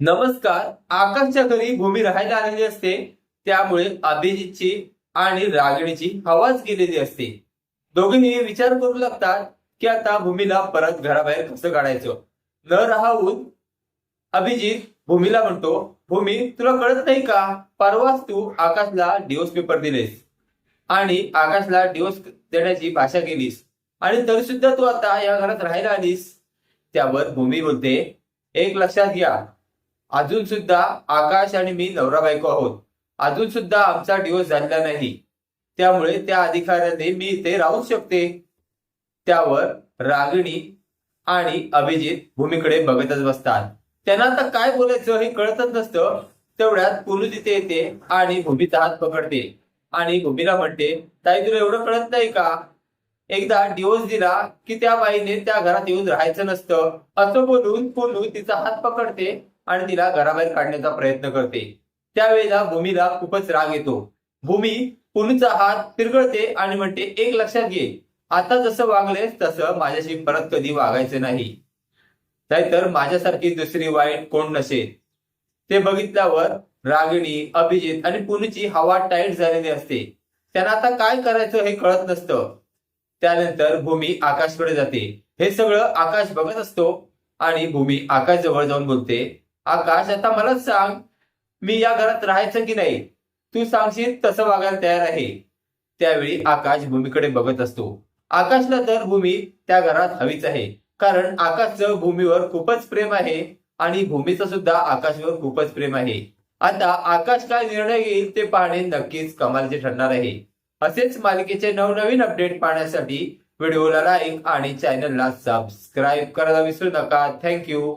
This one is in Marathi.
नमस्कार आकाशच्या घरी भूमी राहायला आलेली असते. त्यामुळे अभिजितची आणि रागिणीची हवाच गेलेली असते. दोघींनी विचार करू लागतात की आता भूमीला परत घराबाहेर कसं काढायचं? न राहून अभिजित भूमीला म्हणतो भूमी तुला कळत नाही का? परवाच तू आकाशला डिओस पेपर दिलेस. आणि आकाशला डिओस देण्याची भाषा केलीस आणि तरी सुद्धा तू आता या घरात राहायला आलीस. त्यावर भूमी बोलते एक लक्षात घ्या अजून सुद्धा आकाश आणि मी नवरा बायको आहोत. अजून सुद्धा आमचा डिवोर्स झालेला नाही. त्यामुळे त्या अधिकाऱ्याने मी इथे राहू शकते. त्यावर रागिणी आणि अभिजित भूमीकडे बघतच बसतात. त्यांना आता काय बोलायचं हे कळतच नसतं. तेवढ्यात पुलू तिथे येते आणि भूमीचा हात पकडते. आणि भूमीला म्हणते ताई तुला एवढं कळत नाही का? एकदा डिवोर्स दिला की त्या बाईने त्या घरात येऊन राहायचं नसतं. असं बोलून पुलू तिचा हात पकडते. आणि तिला घराबाहेर काढण्याचा प्रयत्न करते. त्यावेळेला भूमीला खूपच राग येतो. भूमी पुनूचा हात पिरगळते आणि म्हणते एक लक्षात घे. आता जसं वागलेस तसं माझ्याशी परत कधी वागायचं नाही. नाहीतर माझ्यासारखी दुसरी वाईट कोण नसेल? ते बघितल्यावर रागिणी अभिजित आणि पुनूची हवा टाईट झालेली असते. त्यांना आता काय करायचं हे कळत नसतं. त्यानंतर भूमी आकाशकडे जाते. हे सगळं आकाश बघत असतो आणि भूमी आकाश जवळ जाऊन बोलते आकाश आता मलाच सांग मी या घरात राहायचं की नाही? तू सांगशील तसं वागायला तयार आहे. त्यावेळी आकाश भूमीकडे बघत असतो. आकाशला तर भूमी त्या घरात हवीच आहे. कारण आकाशचं भूमीवर खूपच प्रेम आहे आणि भूमीचं सुद्धा आकाशवर खूपच प्रेम आहे. आता आकाश काय निर्णय घेईल ते पाहणे नक्कीच कमालचे ठरणार आहे. असेच मालिकेचे नवनवीन अपडेट पाहण्यासाठी व्हिडिओला लाईक आणि चॅनलला सबस्क्राईब करायला विसरू नका. थँक्यू